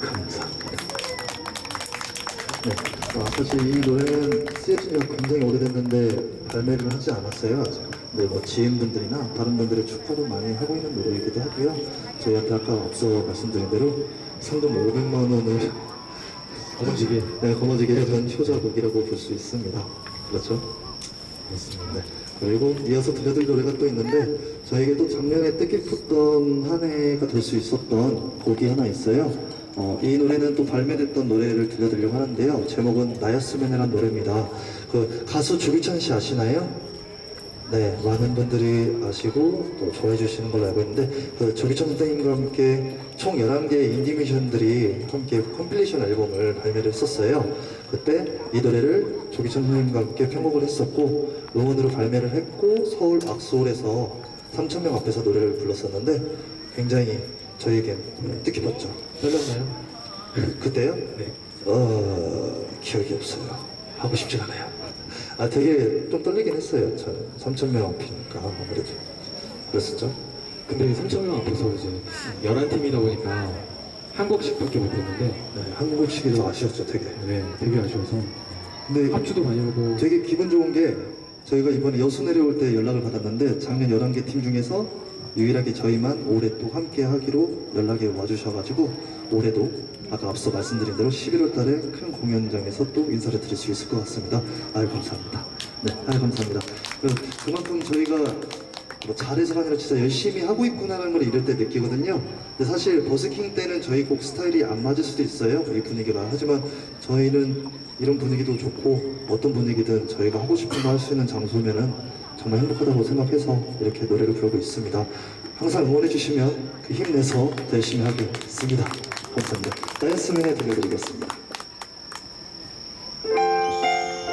감사합니다. 네, 아, 사실 이 노래는 지가 굉장히 오래됐는데 발매를 하지 않았어요 아직. 네, 뭐 지인분들이나 다른 분들의 축하를 많이 하고 있는 노래이기도 하고요. 저희한테 아까 앞서 말씀드린 대로 상금 500만 원을 거머쥐게. 네, 거머쥐게 해준 효자곡이라고 볼 수 있습니다. 그렇죠? 그렇습니다. 네. 그리고 이어서 들려드릴 노래가 또 있는데 저에게도 작년에 뜻깊었던 한 해가 될 수 있었던 곡이 하나 있어요. 어, 이 노래는 또 발매됐던 노래를 들려드리려고 하는데요. 제목은 나였으면 해란 노래입니다. 그 가수 조기찬 씨 아시나요? 네, 많은 분들이 아시고 또 좋아해 주시는 걸로 알고 있는데 그 조기천 선생님과 함께 총 11개의 인디 미션들이 함께 컴필레이션 앨범을 발매를 했었어요. 그때 이 노래를 조기천 선생님과 함께 편곡을 했었고 음원으로 발매를 했고 서울 악소홀에서 3,000명 앞에서 노래를 불렀었는데 굉장히 저에겐 뜻깊었죠. 떨렸나요? 그때요? 네. 어, 기억이 없어요. 하고 싶지 않아요. 아, 되게 좀 떨리긴 했어요. 저는 3,000명 앞이니까 아무래도. 그랬었죠? 근데 3,000명 앞에서 이제 11팀이다 보니까 한 곡씩밖에 못했는데 네, 한국식이도 아쉬웠죠, 되게. 네, 되게 아쉬워서 근데 합주도 많이 하고 되게 기분 좋은 게 저희가 이번에 여수 내려올 때 연락을 받았는데 작년 11개 팀 중에서 유일하게 저희만 올해 또 함께 하기로 연락이 와주셔가지고 올해도 아까 앞서 말씀드린 대로 11월 달에 큰 공연장에서 또 인사를 드릴 수 있을 것 같습니다. 아유 감사합니다. 네, 아유 감사합니다. 그- 그만큼 저희가 뭐 잘해서가 아니라 진짜 열심히 하고 있구나라는 걸 이럴 때 느끼거든요. 근데 사실 버스킹 때는 저희 곡 스타일이 안 맞을 수도 있어요. 이 분위기가. 하지만 저희는 이런 분위기도 좋고 어떤 분위기든 저희가 하고 싶은 거 할 수 있는 장소면은 정말 행복하다고 생각해서 이렇게 노래를 부르고 있습니다. 항상 응원해 주시면 그 힘내서 더 열심히 하겠습니다. 감사합니다. 나였으면 해 들려드리겠습니다.